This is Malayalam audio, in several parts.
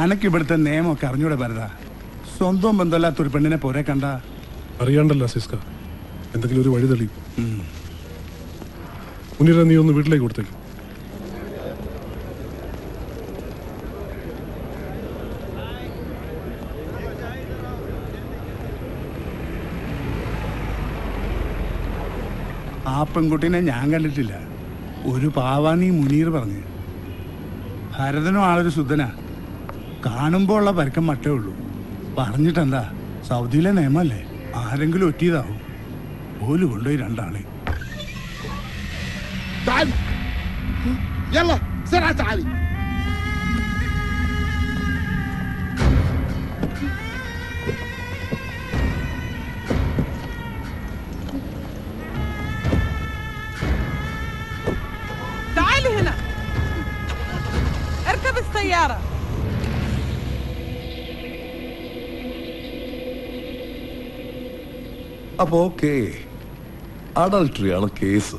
അനക്ക് ഇവിടുത്തെ നിയമമൊക്കെ അറിഞ്ഞൂടെ ഭരത? സ്വന്തം ബന്ധമില്ലാത്ത ഒരു പെണ്ണിനെ പോരെ കണ്ട? അറിയാണ്ടല്ല സിസ്ക. എന്തെങ്കിലും ഒരു വഴി തെളിയും. മുന്നിര നീ ഒന്ന് വീട്ടിലേക്ക് കൊടുത്തേക്ക്. ആ പെൺകുട്ടീനെ ഞാൻ കണ്ടിട്ടില്ല. ഒരു പാവാന്നീ മുനീർ പറഞ്ഞു. ഭരതനും ആളൊരു ശുദ്ധനാ കാണുമ്പോൾ ഉള്ള പരക്കം മട്ടേ ഉള്ളൂ പറഞ്ഞിട്ടെന്താ സൗദിയിലെ നിയമല്ലേ ആരെങ്കിലും ഒറ്റിയതാവും ഓല് കൊണ്ടുപോയി രണ്ടാളെ تعال يلا بسرعة تعالي تعالي അപ്പോൾ ഓക്കെ അഡൾട്ടറിയാണ് കേസ്.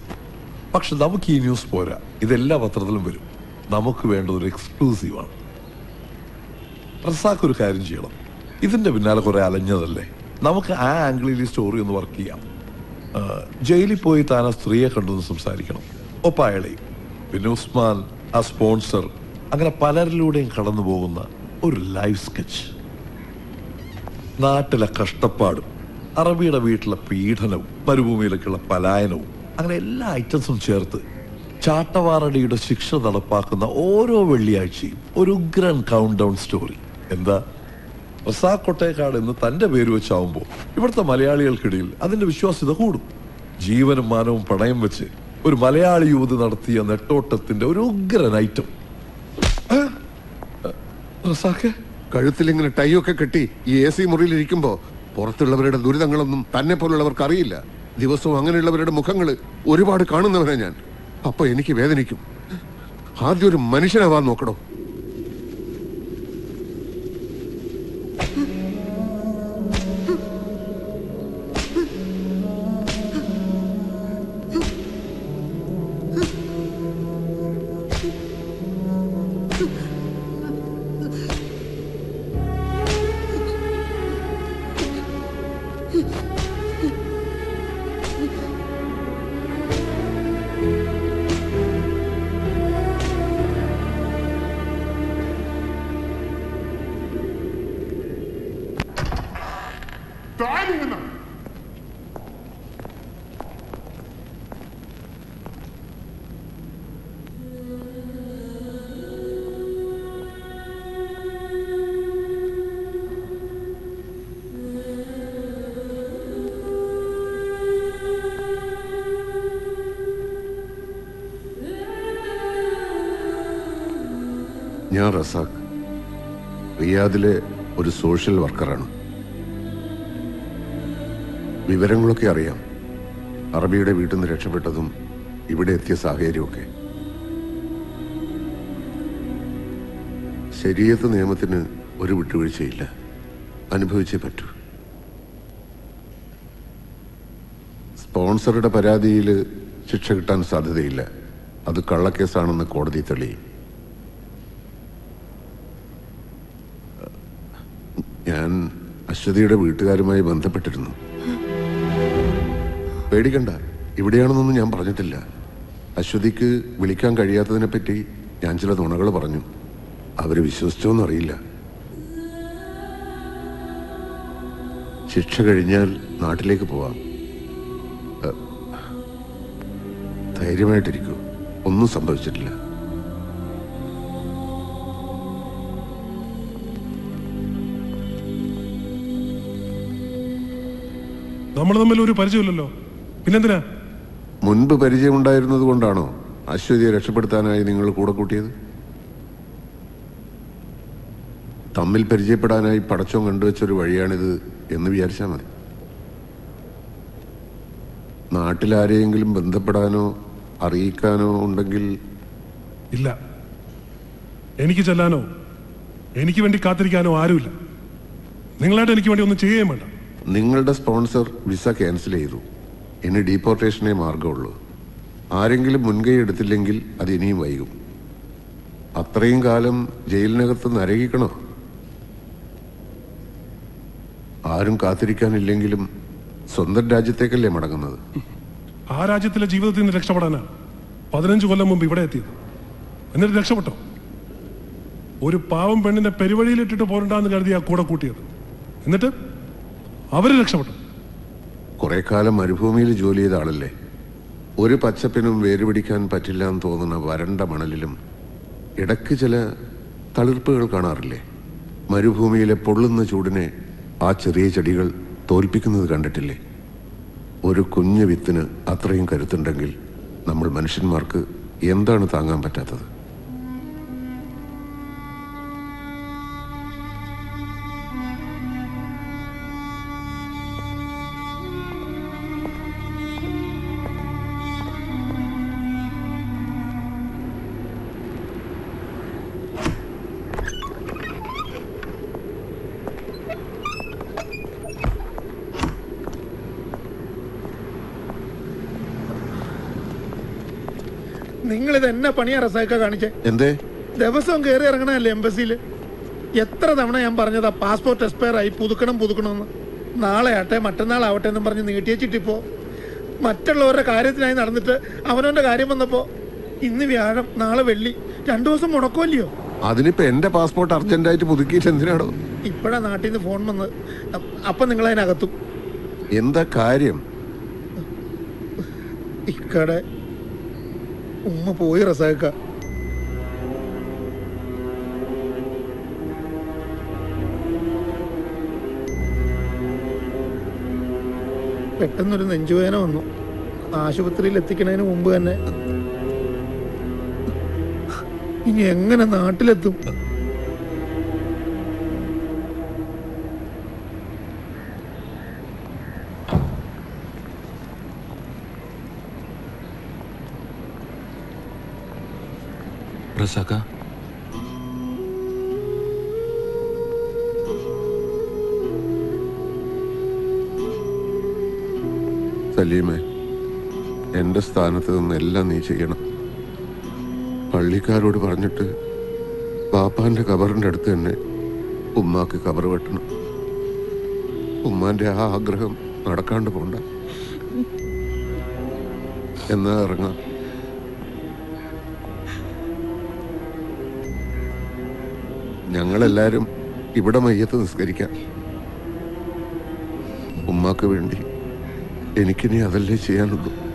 പക്ഷെ നമുക്ക് ഈ ന്യൂസ് പോരാ. ഇതെല്ലാ പത്രത്തിലും വരും. നമുക്ക് വേണ്ടത് ഒരു എക്സ്ക്ലൂസീവാണ്. റസാക്ക് ഒരു കാര്യം ചെയ്യണം. ഇതിന്റെ പിന്നാലെ കുറെ അലഞ്ഞതല്ലേ? നമുക്ക് ആ ആംഗിളിൽ ഈ സ്റ്റോറി ഒന്ന് വർക്ക് ചെയ്യാം. ജയിലിൽ പോയി താൻ ആ സ്ത്രീയെ കണ്ടൊന്ന് സംസാരിക്കണം. ഒപ്പായളി. പിന്നെ ഉസ്മാൻ ആ സ്പോൺസർ അങ്ങനെ പലരിലൂടെയും കടന്നു പോകുന്ന ഒരു ലൈഫ് സ്കെച്ച്. നാട്ടിലെ കഷ്ടപ്പാടും അറബിയുടെ വീട്ടിലെ പീഡനവും മരുഭൂമിയിലേക്കുള്ള പലായനവും അങ്ങനെ എല്ലാ ഐറ്റംസും ചേർത്ത് ചാട്ടവാറടിയുടെ ശിക്ഷ നടപ്പാക്കുന്ന ഓരോ വെള്ളിയാഴ്ചയും ഒരു ഉഗ്രൻ കൗണ്ട് ഡൗൺ സ്റ്റോറി എന്താ? റസാ കൊട്ടേക്കാട് എന്ന് തന്റെ പേര് വെച്ചാവുമ്പോൾ ഇവിടുത്തെ മലയാളികൾക്കിടയിൽ അതിന്റെ വിശ്വാസ്യത കൂടും. ജീവനും മാനവും പണയം വെച്ച് ഒരു മലയാളി യുവതി നടത്തിയ നെട്ടോട്ടത്തിന്റെ ഒരു ഉഗ്രൻ ഐറ്റം. റസാഖെ കഴുത്തിൽ ഇങ്ങനെ ടൈ ഒക്കെ കെട്ടി ഈ എ സി മുറിയിൽ ഇരിക്കുമ്പോ പുറത്തുള്ളവരുടെ ദുരിതങ്ങളൊന്നും തന്നെ പോലുള്ളവർക്ക് അറിയില്ല. ദിവസവും അങ്ങനെയുള്ളവരുടെ മുഖങ്ങൾ ഒരുപാട് കാണുന്നവനാ ഞാൻ. അപ്പൊ എനിക്ക് വേദനിക്കും. ആദ്യം ഒരു മനുഷ്യനാവാൻ നോക്കണോ ഞാൻ റസാഖ്. റിയാദിലെ ഒരു സോഷ്യൽ വർക്കറാണ്. വിവരങ്ങളൊക്കെ അറിയാം. അറബിയുടെ വീട്ടിൽ നിന്ന് രക്ഷപ്പെട്ടതും ഇവിടെ എത്തിയ സാഹചര്യമൊക്കെ. ശരീരത്ത് നിയമത്തിന് ഒരു വിട്ടുവീഴ്ചയില്ല. അനുഭവിച്ചേ പറ്റൂ. സ്പോൺസറുടെ പരാതിയിൽ ശിക്ഷ കിട്ടാൻ സാധ്യതയില്ല. അത് കള്ളക്കേസാണെന്ന് കോടതി തെളിയും ഞാൻ അശ്വതിയുടെ വീട്ടുകാരുമായി ബന്ധപ്പെട്ടിരുന്നു. പേടിക്കണ്ട ഇവിടെയാണെന്നൊന്നും ഞാൻ പറഞ്ഞിട്ടില്ല. അശ്വതിക്ക് വിളിക്കാൻ കഴിയാത്തതിനെ പറ്റി ഞാൻ ചില നുണകൾ പറഞ്ഞു. അവർ വിശ്വസിച്ചോന്നറിയില്ല ശിക്ഷ കഴിഞ്ഞാൽ നാട്ടിലേക്ക് പോവാം. ധൈര്യമായിട്ടിരിക്കൂ. ഒന്നും സംഭവിച്ചിട്ടില്ല. നമ്മൾ തമ്മിൽ ഒരു പരിചയമില്ലല്ലോ. പിന്നെന്തിനാ? മുൻപ് പരിചയമുണ്ടായിരുന്നത് കൊണ്ടാണോ അശ്വതിയെ രക്ഷപ്പെടുത്താനായി നിങ്ങൾ കൂടെ കൂട്ടിയത്? തമ്മിൽ പരിചയപ്പെടാനായി പടച്ചോൻ കണ്ടുവച്ചൊരു വഴിയാണിത് എന്ന് വിചാരിച്ചാൽ മതി. നാട്ടിലാരെയെങ്കിലും ബന്ധപ്പെടാനോ അറിയിക്കാനോ ഉണ്ടെങ്കിൽ ഇല്ല. എനിക്ക് ചെല്ലാനോ എനിക്ക് വേണ്ടി കാത്തിരിക്കാനോ ആരുമില്ല. നിങ്ങളായിട്ട് എനിക്ക് വേണ്ടി ഒന്നും ചെയ്യുകയും വേണ്ട. നിങ്ങളുടെ സ്പോൺസർ വിസ ക്യാൻസൽ ചെയ്തു. ഇനി ഡീപ്പോർട്ടേഷനേ മാർഗമുള്ളൂ ആരെങ്കിലും മുൻകൈ എടുത്തില്ലെങ്കിൽ അത് ഇനിയും വൈകും. അത്രയും കാലം ജയിലിനകത്ത് നരകിക്കണോ? ആരും കാത്തിരിക്കാനില്ലെങ്കിലും സ്വന്തം രാജ്യത്തേക്കല്ലേ മടങ്ങുന്നത്? ആ രാജ്യത്തിലെ ജീവിതത്തിൽ നിന്ന് രക്ഷപ്പെടാനാ പതിനഞ്ച് കൊല്ലം മുമ്പ് ഇവിടെ എത്തിയത്. എന്നിട്ട് രക്ഷപ്പെട്ടോ? ഒരു പാവം പെണ്ണിനെ പെരുവഴിയിലിട്ടിട്ട് പോരണ്ടാന്ന് കരുതിയാ കൂടെ കൂട്ടിയത്. എന്നിട്ട്? അവർ രക്ഷപ്പെട്ടു. കുറെ കാലം മരുഭൂമിയിൽ ജോലി ചെയ്ത ആളല്ലേ? ഒരു പച്ചപ്പിനും വേരുപിടിക്കാൻ പറ്റില്ല എന്ന് തോന്നുന്ന വരണ്ട മണലിലും ഇടയ്ക്ക് ചില തളിർപ്പുകൾ കാണാറില്ലേ? മരുഭൂമിയിലെ പൊള്ളുന്ന ചൂടിനെ ആ ചെറിയ ചെടികൾ തോൽപ്പിക്കുന്നത് കണ്ടിട്ടില്ലേ? ഒരു കുഞ്ഞു വിത്തിന് അത്രയും കരുത്തുണ്ടെങ്കിൽ നമ്മൾ മനുഷ്യന്മാർക്ക് എന്താണ് താങ്ങാൻ പറ്റാത്തത്? നിങ്ങൾ ഇത് എന്നെ പണിയാ റസാക്ക കാണിച്ചേ? എന്തേ? ദിവസവും കയറി ഇറങ്ങണല്ലേ എംബസിയിൽ എത്ര തവണ ഞാൻ പറഞ്ഞതാ പാസ്പോർട്ട് എക്സ്പയർ ആയി പുതുക്കണം പുതുക്കണമെന്ന്. നാളെ ആട്ടെ മറ്റന്നാൾ ആവട്ടെ എന്നും പറഞ്ഞ് നീട്ടിയച്ചിട്ടിപ്പോ മറ്റുള്ളവരുടെ കാര്യത്തിനായി നടന്നിട്ട് അവനവന്റെ കാര്യം വന്നപ്പോ ഇന്ന് വ്യാഴം നാളെ വെള്ളി രണ്ടു ദിവസം മുടക്കുമല്ലയോ? അതിനിപ്പോ എന്റെ പാസ്പോർട്ട് അർജന്റായിട്ട് പുതുക്കിയിട്ട് എന്തിനാണോ ഇപ്പഴാ നാട്ടിൽ നിന്ന് ഫോൺ വന്ന് അ- അപ്പൊ നിങ്ങൾ അതിനകത്തും എന്താ കാര്യം? ഇക്കടെ ഉമ്മ പോയി റസാക്ക പെട്ടെന്നൊരു നെഞ്ചുവേദന വന്നു. ആശുപത്രിയിൽ എത്തിക്കണതിന് മുമ്പ് തന്നെ. ഇനി എങ്ങനെ നാട്ടിലെത്തും? റസാക്ക സലീമേ എന്റെ സ്ഥാനത്ത് നിന്നെല്ലാം നീ ചെയ്യണം. പള്ളിക്കാരോട് പറഞ്ഞിട്ട് പാപ്പാന്റെ കബറിന്റെ അടുത്ത് തന്നെ ഉമ്മാക്ക് കബർ വെട്ടണം. ഉമ്മാന്റെ ആ ആഗ്രഹം നടക്കാണ്ട് പോണ്ട. എന്നാ ഇറങ്ങാം. ഞങ്ങളെല്ലാരും ഇവിടെ മയ്യത്ത് നിസ്കരിക്കാം. ഉമ്മാക്ക് വേണ്ടി എനിക്കിനി അതല്ലേ ചെയ്യാനുള്ളൂ.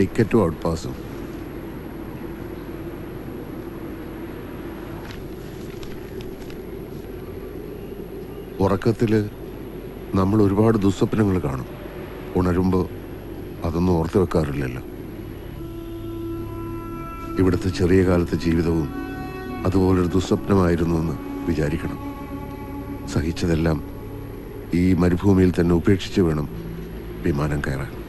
ടിക്കറ്റും ഔട്ട് പാസും. ഉറക്കത്തിൽ നമ്മൾ ഒരുപാട് ദുസ്വപ്നങ്ങൾ കാണും. ഉണരുമ്പോൾ അതൊന്നും ഓർത്ത് വെക്കാറില്ലല്ലോ. ഇവിടുത്തെ ചെറിയ കാലത്തെ ജീവിതവും അതുപോലൊരു ദുസ്വപ്നമായിരുന്നു എന്ന് വിചാരിക്കണം. സഹിച്ചതെല്ലാം ഈ മരുഭൂമിയിൽ തന്നെ ഉപേക്ഷിച്ച് വേണം വിമാനം കയറാൻ.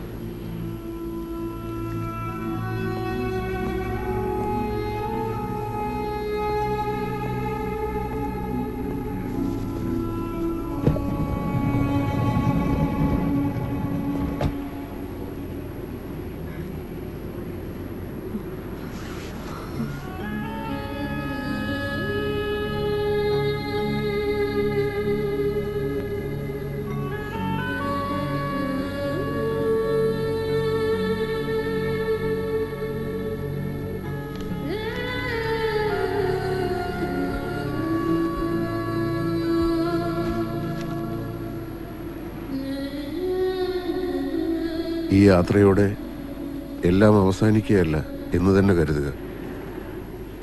ഈ യാത്രയോടെ എല്ലാം അവസാനിക്കുകയല്ല എന്ന് തന്നെ കരുതുക.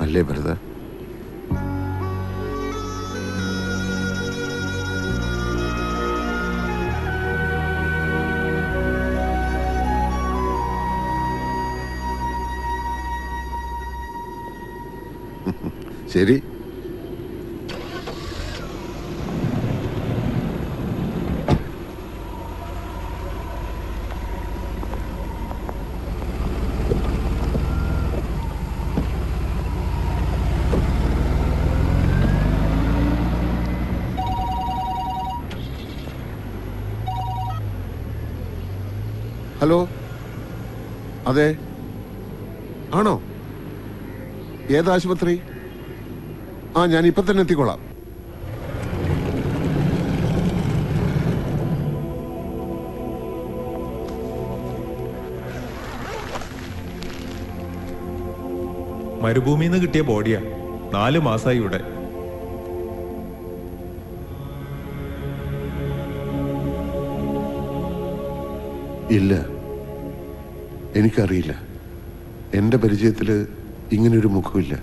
അല്ലേ ഭരത? ശരി. ഹലോ? അതെ. ആണോ? ഏത് ആശുപത്രി? ആ ഞാൻ ഇപ്പൊ തന്നെ എത്തിക്കോളാം. മരുഭൂമിയിൽ നിന്ന് കിട്ടിയ ബോഡിയാ. നാല് മാസമായി ഇവിടെ. ഇല്ല. എനിക്കറിയില്ല. എന്റെ പരിചയത്തിൽ ഇങ്ങനൊരു മുഖമില്ല